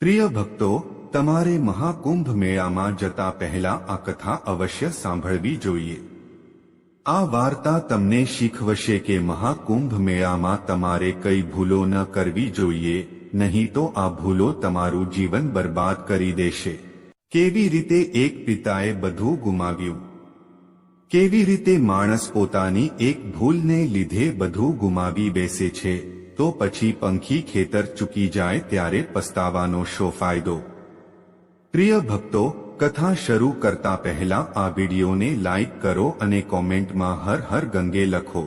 પ્રિય ભક્તો, તમારે મહાકુંભ મેળામાં જતા પહેલા આ કથા અવશ્ય સાંભળવી જોઈએ. આ વાર્તા તમને શીખવશે કે મહાકુંભ મેળામાં તમારે કઈ ભૂલો ન કરવી જોઈએ, નહીં તો આ ભૂલો તમારું જીવન બરબાદ કરી દેશે. કેવી રીતે એક પિતાએ બધું ગુમાવ્યું? કેવી રીતે માણસ પોતાની એક ભૂલને લીધે બધું ગુમાવી બેસે છે? તો પછી પંખી ખેતર ચૂકી જાય ત્યારે પસ્તાવાનો શો ફાયદો. પ્રિય ભક્તો, કથા શરૂ કરતા પહેલા આ વિડીયોને લાઇક કરો અને કોમેન્ટમાં હર હર ગંગે લખો.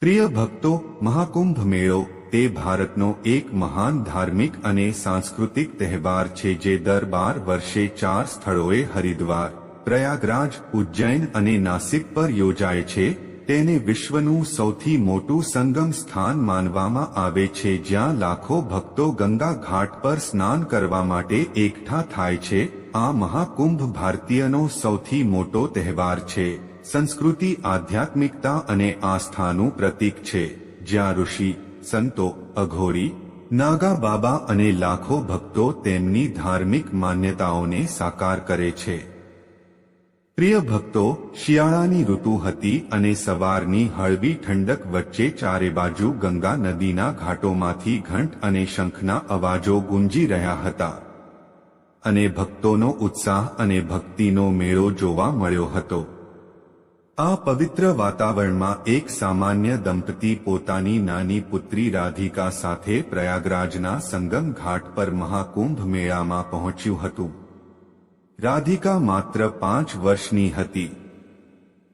પ્રિય ભક્તો, મહાકુંભ મેળો તે ભારતનો એક મહાન ધાર્મિક અને સાંસ્કૃતિક તહેવાર છે જે દર બાર વર્ષે ચાર સ્થળોએ હરિદ્વાર, પ્રયાગરાજ, ઉજ્જૈન અને નાસિક પર યોજાય છે. તેને વિશ્વનું સૌથી મોટું સંગમ સ્થાન માનવામાં આવે છે, જ્યાં લાખો ભક્તો ગંગા ઘાટ પર સ્નાન કરવા માટે એકઠા થાય છે. આ મહાકુંભ ભારતીયનો સૌથી મોટો તહેવાર છે. સંસ્કૃતિ, આધ્યાત્મિકતા અને આસ્થાનું પ્રતીક છે. જ્યાં ઋષિ, સંતો, અઘોરી, નાગા બાબા અને લાખો ભક્તો તેમની ધાર્મિક માન્યતાઓને સાકાર કરે છે. પ્રિય ભક્તો, શિયાળાની ઋતુ હતી અને સવારની હળવી ઠંડક વચ્ચે ચારે બાજુ ગંગા નદીના ઘાટોમાંથી ઘંટ અને શંખના અવાજો ગુંજી રહ્યા હતા. અને ભક્તોનો ઉત્સાહ અને ભક્તિનો મેળો જોવા મળ્યો હતો. આ પવિત્ર વાતાવરણમાં એક સામાન્ય દંપતી પોતાની નાની પુત્રી રાધિકા સાથે પ્રયાગરાજના સંગમ ઘાટ પર મહાકુંભ મેળામાં પહોંચ્યું હતું. રાધિકા માત્ર પાંચ વર્ષની હતી.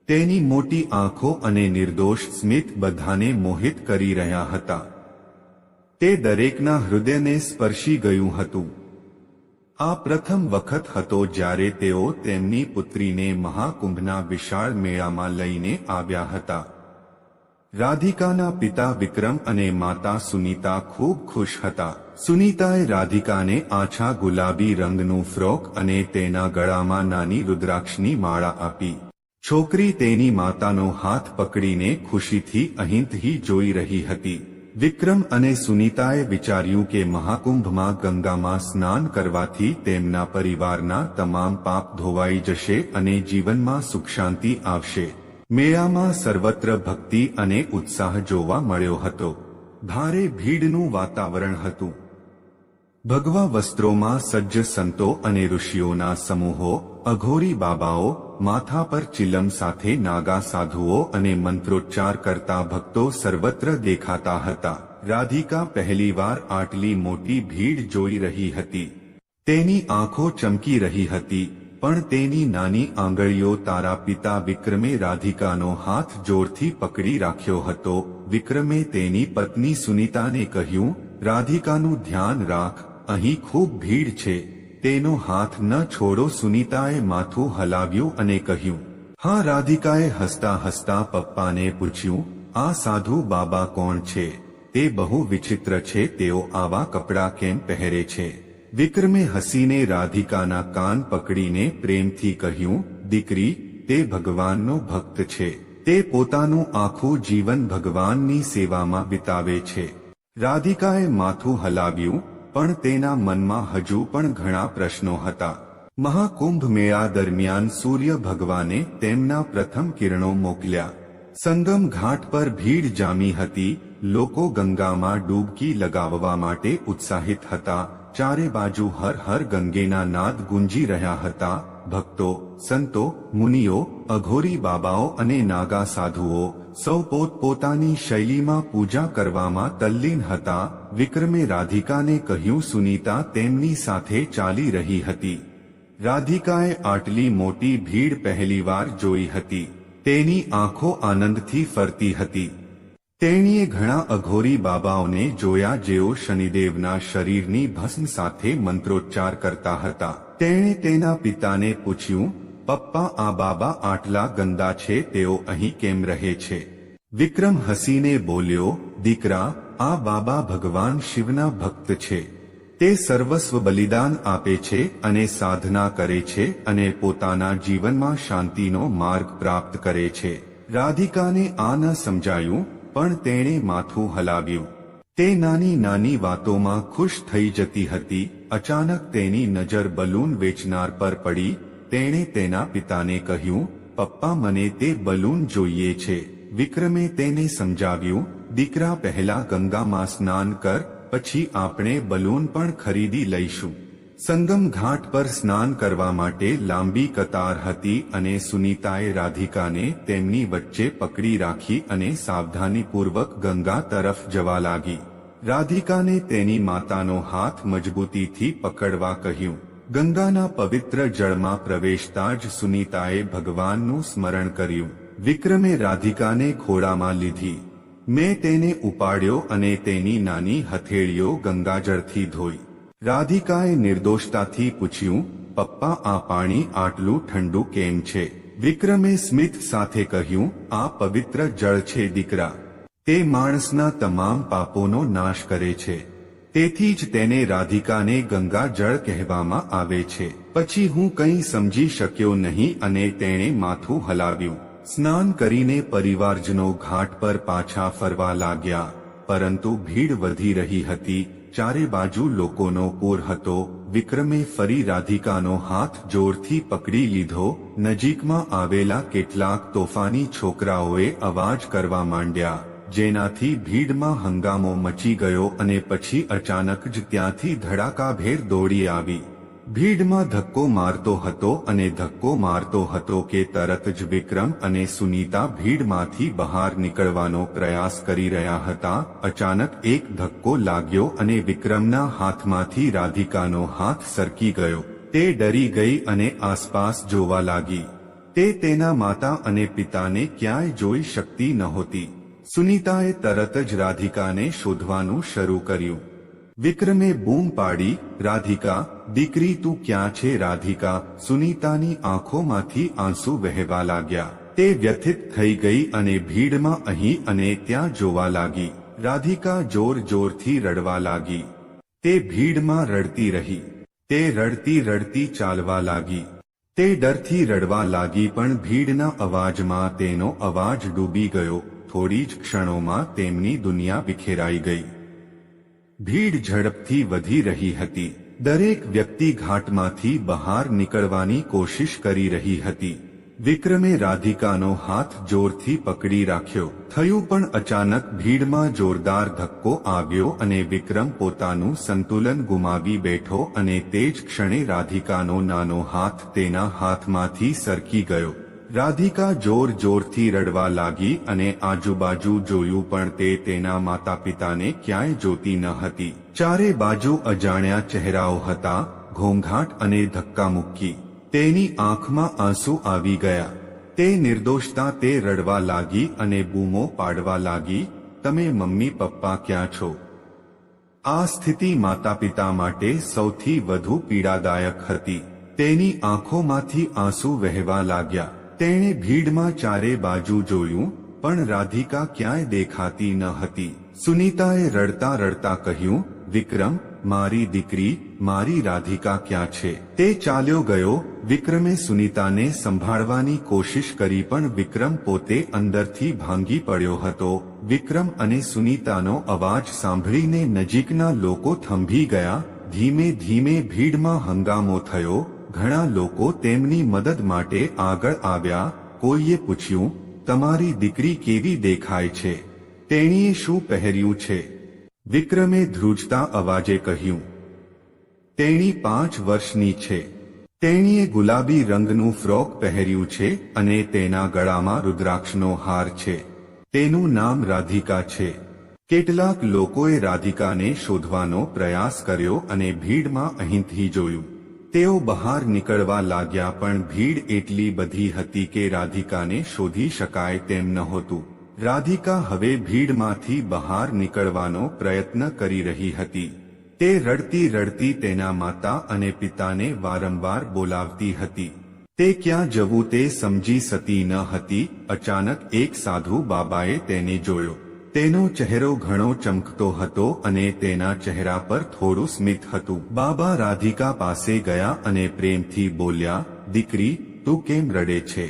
તેની મોટી આંખો અને નિર્દોષ સ્મિત બધાને મોહિત કરી રહ્યા હતા. તે દરેકના હૃદયને સ્પર્શી ગયું હતું. આ પ્રથમ વખત હતો જ્યારે તેઓ તેમની પુત્રીને મહાકુંભના વિશાળ મેળામાં લઈને આવ્યા હતા. રાધિકાના પિતા વિક્રમ અને માતા સુનીતા ખૂબ ખુશ હતા. સુનીતાએ રાધિકાને આછા ગુલાબી રંગનું ફ્રોક અને તેના ગળામાં નાની રુદ્રાક્ષની માળા આપી. છોકરી તેની માતાનો હાથ પકડીને ખુશીથી અહીંથી જોઈ રહી હતી. વિક્રમ અને સુનીતાએ વિચાર્યું કે મહાકુંભમાં ગંગામાં સ્નાન કરવાથી તેમના પરિવારના તમામ પાપ ધોવાઈ જશે અને જીવનમાં સુખ શાંતિ આવશે. મેળામાં સર્વત્ર ભક્તિ અને ઉત્સાહ જોવા મળ્યો હતો. ભારે ભીડનું વાતાવરણ હતું. ભગવા વસ્ત્રોમાં સજ્જ સંતો અને ઋષિઓના સમૂહો, અઘોરી બાબાઓ, માથા પર ચિલમ સાથે નાગા સાધુઓ અને મંત્રોચ્ચાર કરતા ભક્તો સર્વત્ર દેખાતા હતા. રાધિકા પહેલીવાર આટલી મોટી ભીડ જોઈ રહી હતી. તેની આંખો ચમકી રહી હતી. પણ તેની નાની આંગળીઓ તારા પિતા વિક્રમે રાધિકાનો હાથ જોરથી પકડી રાખ્યો હતો. વિક્રમે તેની પત્ની સુનીતાને કહ્યું, રાધિકાનું ધ્યાન રાખ, અહીં ખૂબ ભીડ છે. તેનો હાથ ન છોડો સુનીતાએ માથું હલાવ્યું અને કહ્યું, હા, રાધિકાએ હસતા હસતા પપ્પાને પૂછ્યું, આ સાધુ બાબા કોણ છે? તે બહુ વિચિત્ર છે, તેઓ આવા કપડાં કેમ પહેરે છે? વિક્રમે હસીને રાધિકાના કાન પકડીને પ્રેમથી કહ્યું, દીકરી, તે ભગવાનનો ભક્ત છે. તે પોતાનું આખું જીવન ભગવાનની સેવામાં વિતાવે છે. રાધિકાએ માથું હલાવ્યું, પણ તેના મનમાં હજુ પણ ઘણા પ્રશ્નો હતા. મહાકુંભ મેળા દરમિયાન સૂર્ય ભગવાને તેમના પ્રથમ કિરણો મોકલ્યા. સંગમ ઘાટ પર ભીડ જામી હતી, લોકો ગંગામાં ડૂબકી લગાવવા માટે ઉત્સાહિત હતા. ચારે બાજુ હર હર ગંગેના નાદ ગુંજી રહ્યા હતા. ભક્તો, સંતો, મુનિઓ, અઘોરી બાબાઓ અને નાગા સાધુઓ સૌ પોતપોતાની શૈલીમાં પૂજા કરવામાં તલ્લીન હતા. વિક્રમે રાધિકાને કહ્યું, સુનીતા, તેમની સાથે ચાલી રહી હતી. રાધિકાએ આટલી મોટી ભીડ પહેલીવાર જોઈ હતી. તેની આંખો આનંદથી ફરતી હતી. તેણીએ ઘણા અઘોરી બાબાઓને જોયા જેઓ શનિદેવના શરીરની ભસ્મ સાથે મંત્રોચ્ચાર કરતા હતા. તેણે તેના પિતાને પૂછ્યું, પપ્પા, આ બાબા આટલા ગંદા છે, તેઓ અહીં કેમ રહે છે? વિક્રમ હસીને બોલ્યો, દીકરા, આ બાબા ભગવાન શિવના ભક્ત છે. તે સર્વસ્વ બલિદાન આપે છે અને સાધના કરે છે અને પોતાના જીવનમાં શાંતિનો માર્ગ પ્રાપ્ત કરે છે. રાધિકાને આ ન સમજાયું પણ તેણે માથું હલાવ્યું. તે નાની નાની વાતોમાં ખુશ થઈ જતી હતી. અચાનક તેની નજર બલૂન વેચનાર પર પડી. તેણે તેના પિતાને કહ્યું, પપ્પા, મને તે બલૂન જોઈએ છે. વિક્રમે તેને સમજાવ્યું, દીકરા, પહેલા ગંગામાં સ્નાન કર, પછી આપણે બલૂન પણ ખરીદી લઈશું. સંગમ ઘાટ પર સ્નાન કરવા માટે લાંબી કતાર હતી અને સુનીતાએ રાધિકાને તેમની વચ્ચે પકડી રાખી અને સાવધાનીપૂર્વક ગંગા તરફ જવા લાગી. રાધિકાને તેની માતાનો હાથ મજબૂતીથી પકડવા કહ્યું. ગંગાના પવિત્ર જળમાં પ્રવેશતા જ સુનીતાએ ભગવાનનું સ્મરણ કર્યું. વિક્રમે રાધિકાને ખોળામાં લીધી. મેં તેને ઉપાડ્યો અને તેની નાની હથેળીઓ ગંગાજળથી ધોઈ. રાધિકાએ નિર્દોષતાથી પૂછ્યું, પપ્પા, આ પાણી આટલું ઠંડુ કેમ છે? વિક્રમે સ્મિત સાથે કહ્યું, આ પવિત્ર જળ છે, દીકરા. તે માણસના તમામ પાપોનો નાશ કરે છે. તેથી જ તેને રાધિકાને ગંગા જળ કહેવામાં આવે છે. પછી હું કંઈ સમજી શક્યો નહીં અને તેણે માથું હલાવ્યું. સ્નાન કરીને પરિવારજનો ઘાટ પર પાછા ફરવા લાગ્યા. પરંતુ ભીડ વધી રહી હતી ચારે બાજુ લોકોનો પૂર હતો. વિક્રમે ફરી રાધિકાનો હાથ જોરથી પકડી લીધો. નજીકમાં આવેલા કેટલાક તોફાની છોકરાઓએ અવાજ કરવા માંડ્યા, જેનાથી ભીડમાં હંગામો મચી ગયો અને પછી અચાનક જ ત્યાંથી ધડાકાભેર દોડી આવી. ભીડમાં ધક્કો મારતો હતો અને ધક્કો મારતો હતો કે તરત જ વિક્રમ અને સુનીતા ભીડમાંથી બહાર નીકળવાનો પ્રયાસ કરી રહ્યા હતા. અચાનક એક ધક્કો લાગ્યો અને વિક્રમના હાથમાંથી રાધિકાનો હાથ સરકી ગયો. તે ડરી ગઈ અને આસપાસ જોવા લાગી. તે તેના માતા અને પિતાને ક્યાંય જોઈ શકતી નહોતી. સુનીતાએ તરત જ રાધિકાને શોધવાનું શરૂ કર્યું. વિક્રમે બૂમ પાડી, રાધિકા દીકરી તું ક્યાં છે રાધિકા? સુનીતાની આંખોમાંથી આંસુ વહેવા લાગ્યા. તે વ્યથિત થઈ ગઈ અને ભીડમાં અહીં અને ત્યાં જોવા લાગી. રાધિકા જોર જોરથી રડવા લાગી. તે ભીડમાં રડતી રહી. તે રડતી રડતી ચાલવા લાગી. તે ડરથી રડવા લાગી પણ ભીડના અવાજમાં તેનો અવાજ ડૂબી ગયો. થોડી જ ક્ષણોમાં તેમની દુનિયા વિખેરાઈ ગઈ. ભીડ ઝડપથી વધી રહી હતી. દરેક વ્યક્તિ ઘાટમાંથી બહાર નીકળવાની કોશિશ કરી રહી હતી. વિક્રમે રાધિકાનો હાથ જોરથી પકડી રાખ્યો. થયું પણ અચાનક ભીડમાં જોરદાર ધક્કો આવ્યો અને વિક્રમ પોતાનું સંતુલન ગુમાવી બેઠો અને તે જ ક્ષણે રાધિકાનો નાનો હાથ તેના હાથમાંથી સરકી ગયો. રાધિકા જોર જોરથી રડવા લાગી અને આજુબાજુ જોયું પણ તે તેના માતા પિતાને ક્યાંય જોતી ન હતી. ચારે બાજુ અજાણ્યા ચહેરાઓ હતા, ઘોંઘાટ અને ધક્કા મુક્કી તેની આંખમાં આંસુ આવી ગયા. તે નિર્દોષતા તે રડવા લાગી અને બૂમો પાડવા લાગી, તમે મમ્મી પપ્પા ક્યાં છો? આ સ્થિતિ માતા પિતા માટે સૌથી વધુ પીડાદાયક હતી. તેની આંખોમાંથી આંસુ વહેવા લાગ્યા. તેણે ભીડમાં ચારે બાજુ જોયું, પણ રાધિકા ક્યાંય દેખાતી ન હતી. સુનીતાએ રડતા રડતા કહ્યું, વિક્રમ, મારી દીકરી, મારી રાધિકા ક્યાં છે? તે ચાલ્યો ગયો. વિક્રમે સુનીતાને સંભાળવાની કોશિશ કરી, પણ વિક્રમ પોતે અંદરથી ભાંગી પડ્યો હતો. વિક્રમ અને સુનીતાનો અવાજ સાંભળીને નજીકના લોકો થંભી ગયા. ધીમે ધીમે ભીડમાં હંગામો થયો. ઘણા લોકો તેમની મદદ માટે આગળ આવ્યા, કોઈએ પૂછ્યું, તમારી દીકરી કેવી દેખાય છે? તેણીએ શું પહેર્યું છે? વિક્રમે ધ્રુજતા અવાજે કહ્યું, તેણી પાંચ વર્ષની છે. તેણીએ ગુલાબી રંગનું ફ્રોક પહેર્યું છે અને તેના ગળામાં રુદ્રાક્ષનો હાર છે. તેનું નામ રાધિકા છે. કેટલાક લોકોએ રાધિકાને શોધવાનો પ્રયાસ કર્યો અને ભીડમાં અહીંથી જોયું. તેઓ બહાર નીકળવા લાગ્યા પણ ભીડ એટલી બધી હતી કે રાધિકાને શોધી શકાય તેમ નહોતું. રાધિકા હવે ભીડમાંથી બહાર નીકળવાનો પ્રયત્ન કરી રહી હતી. તે રડતી રડતી તેના માતા અને પિતાને વારંવાર બોલાવતી હતી. તે ક્યાં જવું તે સમજી સતી ન હતી. અચાનક એક સાધુ બાબાએ તેને જોયો. તેનો ચહેરો ઘણો ચમકતો હતો અને તેના ચહેરા પર થોડું સ્મિત હતું. બાબા રાધિકા પાસે ગયા અને પ્રેમથી બોલ્યા, દીકરી, તું કેમ રડે છે?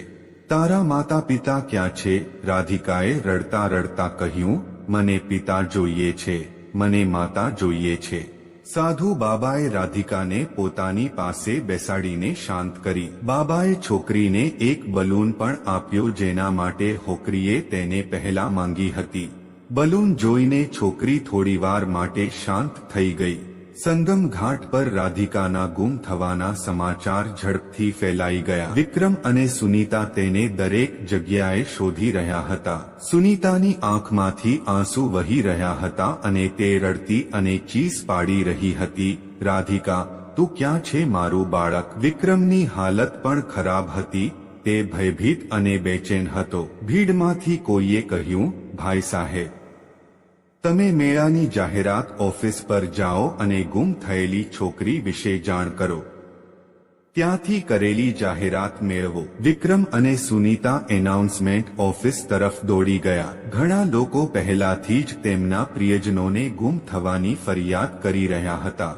તારા માતા પિતા ક્યાં છે? રાધિકાએ રડતા રડતા કહ્યું, મને પિતા જોઈએ છે, મને માતા જોઈએ છે. સાધુ બાબાએ રાધિકાને પોતાની પાસે બેસાડીને શાંત કરી. બાબાએ છોકરીને એક બલૂન પણ આપ્યો જેના માટે હોકરીએ તેને પહેલા માંગી હતી. બલૂન જોઈને છોકરી થોડીવાર માટે શાંત થઈ ગઈ. સંગમ ઘાટ પર રાધિકાના ગુમ થવાના સમાચાર ઝડપથી ફેલાઈ ગયા. વિક્રમ અને સુનીતા તેને દરેક જગ્યાએ શોધી રહ્યા હતા. સુનીતાની આંખમાંથી આંસુ વહી રહ્યા હતા અને તે રડતી અને ચીસ પાડી રહી હતી, રાધિકા, તું ક્યાં છે મારું બાળક વિક્રમની હાલત પણ ખરાબ હતી, તે ભયભીત અને બેચેન હતો. ભીડમાંથી કોઈએ કહ્યું, ભાઈ સાહેબ તમે મેળાની જાહેરાત ઓફિસ પર જાઓ અને ગુમ થયેલી છોકરી વિશે જાણ કરો. ત્યાંથી કરેલી જાહેરાત મેળવો. વિક્રમ અને સુનીતા એનાઉન્સમેન્ટ ઓફિસ તરફ દોડી ગયા. ઘણા લોકો પહેલાથી જ તેમના પ્રિયજનોને ગુમ થવાની ફરિયાદ કરી રહ્યા હતા.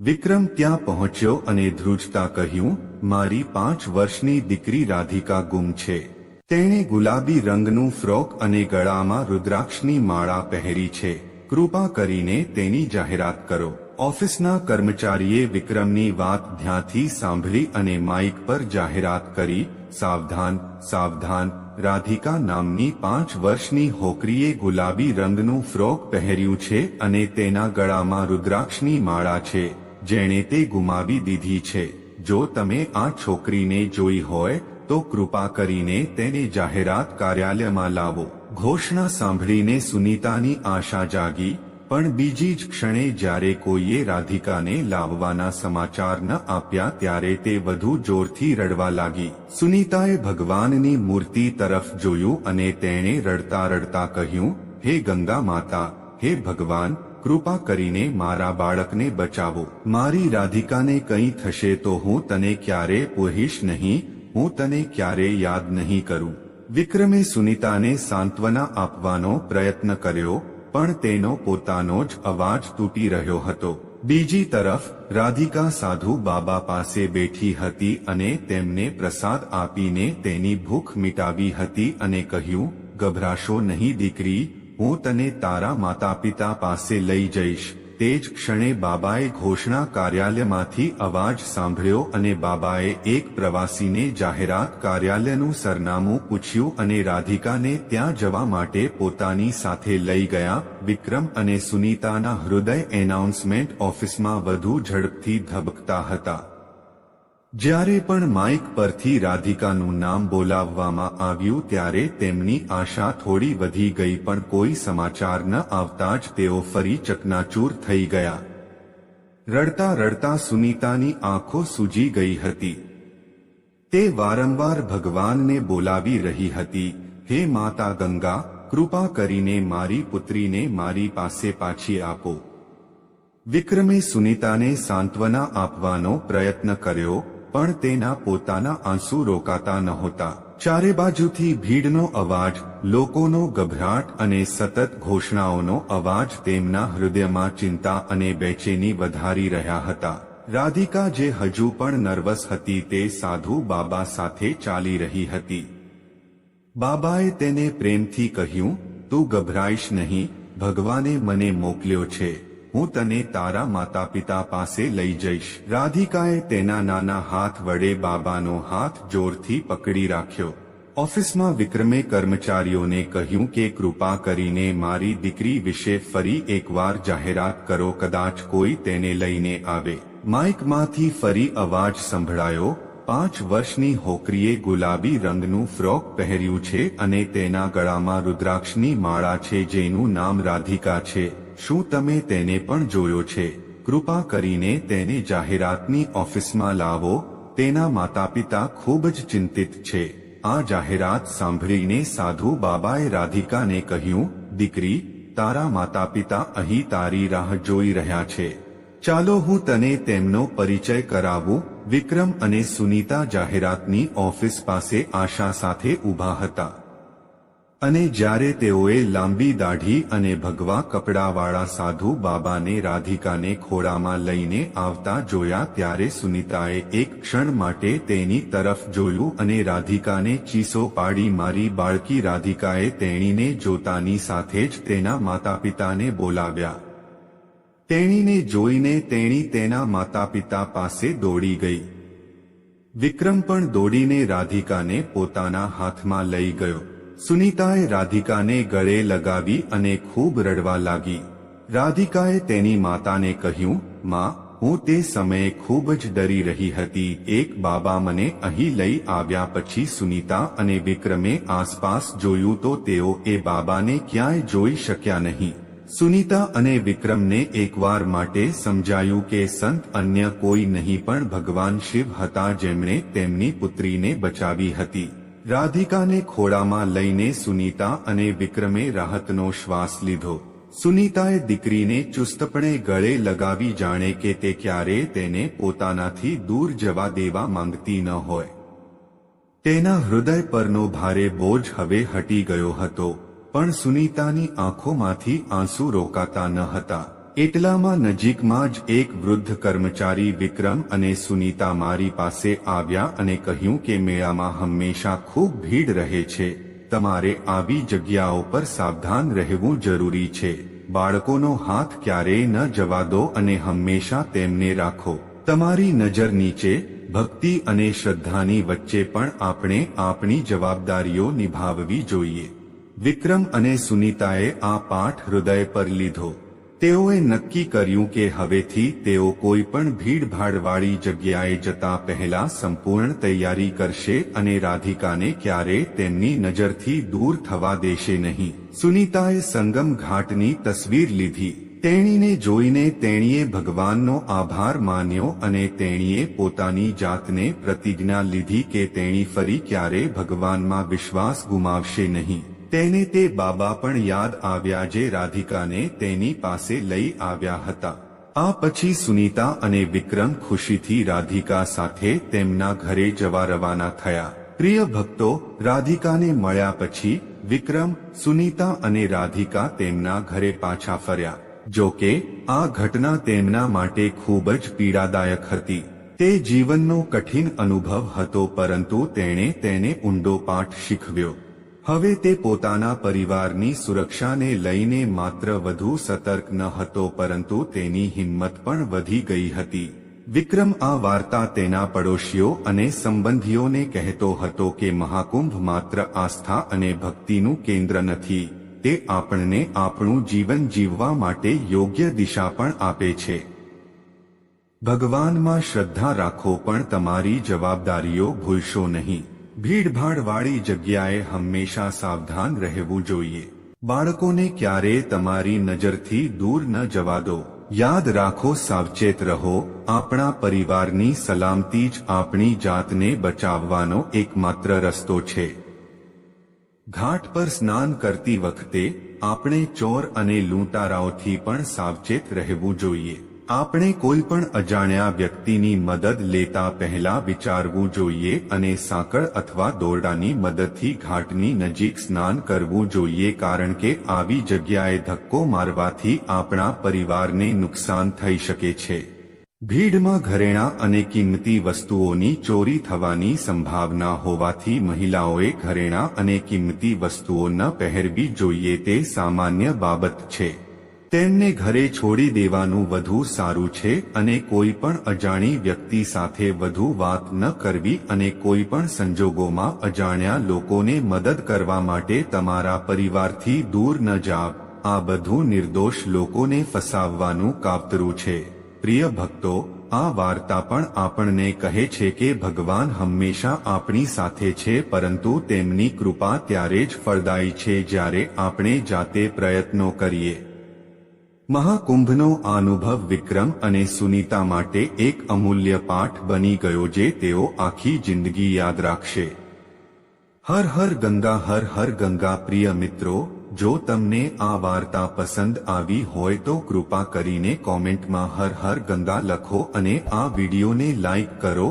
વિક્રમ ત્યાં પહોંચ્યો અને ધ્રુજતા કહ્યું, મારી પાંચ વર્ષની દીકરી રાધિકા ગુમ છે. તેણે ગુલાબી રંગનું ફ્રોક અને ગળામાં રુદ્રાક્ષની માળા પહેરી છે. કૃપા કરીને તેની જાહેરાત કરો. ઓફિસના કર્મચારીએ વિક્રમની વાત ધ્યાનથી સાંભળી અને માઇક પર જાહેરાત કરી, સાવધાન સાવધાન, રાધિકા નામની પાંચ વર્ષની હોકરીએ ગુલાબી રંગનું ફ્રોક પહેર્યું છે અને તેના ગળામાં રુદ્રાક્ષની માળા છે. જેણે તે ગુમાવી દીધી છે. જો તમે આ છોકરીને જોઈ હોય તો કૃપા કરીને તેને જાહેરાત કાર્યાલયમાં લાવો. ઘોષણા સાંભળીને સુનીતાની આશા જાગી, પણ બીજી જ ક્ષણે જ્યારે કોઈએ રાધિકાને લાવવાના સમાચાર ન આપ્યા ત્યારે તે વધુ જોરથી રડવા લાગી. સુનીતાએ ભગવાનની મૂર્તિ તરફ જોયું અને તેણે રડતા રડતા કહ્યું, હે ગંગા માતા, હે ભગવાન, કૃપા કરીને મારા બાળકને બચાવો. મારી રાધિકાને કંઈ થશે તો હું તને ક્યારે પોહીશ નહીં હું તને ક્યારેય યાદ નહીં કરું. વિક્રમે સુનીતાને સાંત્વના આપવાનો પ્રયત્ન કર્યો, પણ તેનો પોતાનો જ અવાજ તૂટી રહ્યો હતો. બીજી તરફ, રાધિકા સાધુ બાબા પાસે બેઠી હતી અને તેમને પ્રસાદ આપીને તેની ભૂખ મિટાવી હતી અને કહ્યું, ગભરાશો નહીં દીકરી, હું તને તારા માતા પિતા પાસે લઈ જઈશ. તે જ ક્ષણે બાબાએ ઘોષણા કાર્યાલયમાંથી અવાજ સાંભળ્યો અને બાબાએ એક પ્રવાસીને જાહેરાત કાર્યાલયનું સરનામું પૂછ્યું અને રાધિકાને ત્યાં જવા માટે પોતાની સાથે લઈ ગયા. વિક્રમ અને સુનીતાના હૃદય એનાઉન્સમેન્ટ ઓફિસમાં વધુ ઝડપથી ધબકતા હતા. જ્યારે પણ માઇક પરથી રાધિકાનું નામ બોલાવવામાં આવ્યું ત્યારે તેમની આશા થોડી વધી ગઈ પણ કોઈ સમાચાર ન આવતા જ તેઓ ફરી ચકનાચૂર થઈ ગયા. રડતા રડતા સુનીતાની આંખો સૂજી ગઈ હતી. તે વારંવાર ભગવાનને બોલાવી રહી હતી, હે માતા ગંગા, કૃપા કરીને મારી પુત્રીને મારી પાસે પાછી આપો. વિક્રમે સુનીતાને સાંત્વના આપવાનો પ્રયત્ન કર્યો પણ તેના પોતાના આંસુ રોકાતા નહોતા. ચારે બાજુથી ભીડનો અવાજ, લોકોનો ગભરાટ અને સતત ઘોષણાઓનો અવાજ તેમના હૃદયમાં ચિંતા અને બેચેની વધારી રહ્યા હતા. રાધિકા જે હજુ પણ નર્વસ હતી તે સાધુ બાબા સાથે ચાલી રહી હતી. બાબાએ તેને પ્રેમથી કહ્યું, તું ગભરાઈશ નહીં, ભગવાને મને મોકલ્યો છે. હું તને તારા માતા પિતા પાસે લઈ જઈશ. રાધિકાએ તેના નાના હાથ વડે બાબાનો હાથ જોરથી પકડી રાખ્યો. ઓફિસમાં વિક્રમે કર્મચારીઓને કહ્યું કે કૃપા કરીને મારી દીકરી વિશે ફરી એકવાર જાહેરાત કરો, કદાચ કોઈ તેને લઈને આવે. માઇકમાંથી ફરી અવાજ સંભળાયો, પાંચ વર્ષની હોકરીએ ગુલાબી રંગનું ફ્રોક પહેર્યું છે અને તેના ગળામાં રુદ્રાક્ષની માળા છે, જેનું નામ રાધિકા છે. શું તમે તેને પણ જોયો છે? કૃપા કરીને તેને જાહેરાતની ઓફિસમાં લાવો. તેના માતા પિતા ખૂબ જ ચિંતિત છે. આ જાહેરાત સાંભળીને સાધુ બાબાએ રાધિકાને કહ્યું, દીકરી, તારા માતા પિતા અહીં તારી રાહ જોઈ રહ્યા છે. ચાલો હું તને તેમનો પરિચય કરાવું. વિક્રમ અને સુનીતા જાહેરાતની ઓફિસ પાસે આશા સાથે ઊભા હતા. અને જ્યારે તેઓએ લાંબી દાઢી અને ભગવા કપડાવાળા સાધુ બાબાને રાધિકાને ખોળામાં લઈને આવતા જોયા ત્યારે સુનિતાએ એક ક્ષણ માટે તેની તરફ જોયું અને રાધિકાને ચીસો પાડી મારી બાળકી રાધિકાએ તેણીને જોતાની સાથે જ તેના માતા પિતાને બોલાવ્યા. તેણીને જોઈને તેણી તેના માતા પિતા પાસે દોડી ગઈ. વિક્રમ પણ દોડીને રાધિકાને પોતાના હાથમાં લઈ ગયો. સુનીતાએ રાધિકાને ગળે લગાવી અને ખૂબ રડવા લાગી. રાધિકાએ તેની માતાને કહ્યું, માં, હું તે સમયે ખૂબ જ ડરી રહી હતી. એક બાબા મને અહીં લઈ આવ્યા પછી સુનીતા અને વિક્રમે આસપાસ જોયું તો તેઓ એ બાબાને ક્યાંય જોઈ શક્યા નહીં. સુનીતા અને વિક્રમને એકવાર માટે સમજાયું કે સંત અન્ય કોઈ નહીં પણ ભગવાન શિવ હતા જેમણે તેમની પુત્રીને બચાવી હતી. રાધિકાને ખોળામાં લઈને સુનીતા અને વિક્રમે રાહતનો શ્વાસ લીધો. સુનીતાએ દીકરીને ચુસ્તપણે ગળે લગાવી જાણે કે તે ક્યારે તેને પોતાનાથી દૂર જવા દેવા માંગતી ન હોય. તેના હૃદય પરનો ભારે બોજ હવે હટી ગયો હતો, પણ સુનીતાની આંખોમાંથી આંસુ રોકાતા ન હતા. એટલામાં નજીકમાં જ એક વૃદ્ધ કર્મચારી વિક્રમ અને સુનીતા મારી પાસે આવ્યા અને કહ્યું કે મેળામાં હંમેશા ખૂબ ભીડ રહે છે. તમારે આવી જગ્યાઓ પર સાવધાન રહેવું જરૂરી છે. બાળકોનો હાથ ક્યારેય ન જવા દો અને હંમેશા તેમને રાખો. તમારી નજર નીચે, ભક્તિ અને શ્રદ્ધાની વચ્ચે પણ આપણે આપણી જવાબદારીઓ નિભાવવી જોઈએ. વિક્રમ અને સુનીતાએ આ પાઠ હૃદય પર લીધો. તેઓએ નક્કી કર્યું કે હવેથી તેઓ કોઈ પણ ભીડભાડવાળી જગ્યાએ જતા પહેલા સંપૂર્ણ તૈયારી કરશે અને રાધિકાને ક્યારે તેમની નજરથી દૂર થવા દેશે નહીં. સુનીતાએ સંગમ ઘાટની તસવીર લીધી. તેણીને જોઈને તેણીએ ભગવાનનો આભાર માન્યો અને તેણીએ પોતાની જાતને પ્રતિજ્ઞા લીધી કે તેણી ફરી ક્યારે ભગવાનમાં વિશ્વાસ ગુમાવશે નહીં. તેને તે બાબા પણ યાદ આવ્યા જે રાધિકાને તેની પાસે લઈ આવ્યા હતા. આ પછી સુનીતા અને વિક્રમ ખુશીથી રાધિકા સાથે તેમના ઘરે જવા રવાના થયા. પ્રિય ભક્તો, રાધિકાને મળ્યા પછી વિક્રમ, સુનીતા અને રાધિકા તેમના ઘરે પાછા ફર્યા. જો કે, આ ઘટના તેમના માટે ખૂબ જ પીડાદાયક હતી. તે જીવનનો કઠિન અનુભવ હતો પરંતુ તેણે તેને ઊંડો પાઠ શીખવ્યો. હવે તે પોતાના પરિવારની સુરક્ષાને લઈને માત્ર વધુ સતર્ક ન હતો, પરંતુ તેની હિંમત પણ વધી ગઈ હતી. વિક્રમ આ વાર્તા તેના પડોશીઓ અને સંબંધીઓને કહેતો હતો કે મહાકુંભ માત્ર આસ્થા અને ભક્તિનું કેન્દ્ર નથી. તે આપણને આપણું જીવન જીવવા માટે યોગ્ય દિશા પણ આપે છે. ભગવાનમાં શ્રદ્ધા રાખો પણ તમારી જવાબદારીઓ ભૂલશો નહીં. ભીડભાડવાળી જગ્યાએ હંમેશા સાવધાન રહેવું જોઈએ બાળકોને ક્યારે તમારી નજરથી દૂર ન જવા દો યાદ રાખો સાવચેત રહો આપણા પરિવારની સલામતી જ આપણી જાતને બચાવવાનો એકમાત્ર રસ્તો છે ઘાટ પર સ્નાન કરતી વખતે આપણે ચોર અને લૂંટારાઓથી પણ સાવચેત રહેવું જોઈએ આપણે કોઈ પણ અજાણ્યા વ્યક્તિની મદદ લેતા પહેલા વિચારવું જોઈએ અને સાંકળ અથવા દોરડાની મદદથી ઘાટની નજીક સ્નાન કરવું જોઈએ કારણ કે આવી જગ્યાએ ધક્કો મારવાથી આપણા પરિવારને નુકસાન થઈ શકે છે. ભીડમાં ઘરેણા અને કિંમતી વસ્તુઓની ચોરી થવાની સંભાવના હોવાથી મહિલાઓએ ઘરેણા અને કિંમતી વસ્તુઓ ન પહેરવી જોઈએ તે સામાન્ય બાબત છે. તેમને ઘરે છોડી દેવાનું વધુ સારું છે અને કોઈ પણ અજાણી વ્યક્તિ સાથે વધુ વાત ન કરવી અને કોઈ પણ સંજોગોમાં અજાણ્યા લોકોને મદદ કરવા માટે તમારા પરિવારથી દૂર ન જાવ. આ બધું નિર્દોષ લોકોને ફસાવવાનું કાવતરું છે. પ્રિય ભક્તો, આ વાર્તા પણ આપણને કહે છે કે ભગવાન હંમેશા આપણી સાથે છે પરંતુ તેમની કૃપા ત્યારે જ ફળદાયી છે જ્યારે આપણે જાતે પ્રયત્નો કરીએ. મહાકુંભનો અનુભવ વિક્રમ અને સુનીતા માટે એક અમૂલ્ય પાઠ બની ગયો જે તેઓ આખી જિંદગી યાદ રાખશે. હર હર ગંગા, હર હર ગંગા, પ્રિય મિત્રો, જો તમને આ વાર્તા પસંદ આવી હોય તો કૃપા કરીને કોમેન્ટમાં હર હર ગંગા લખો અને આ વિડીયોને લાઇક કરો